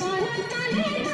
মরণ কালে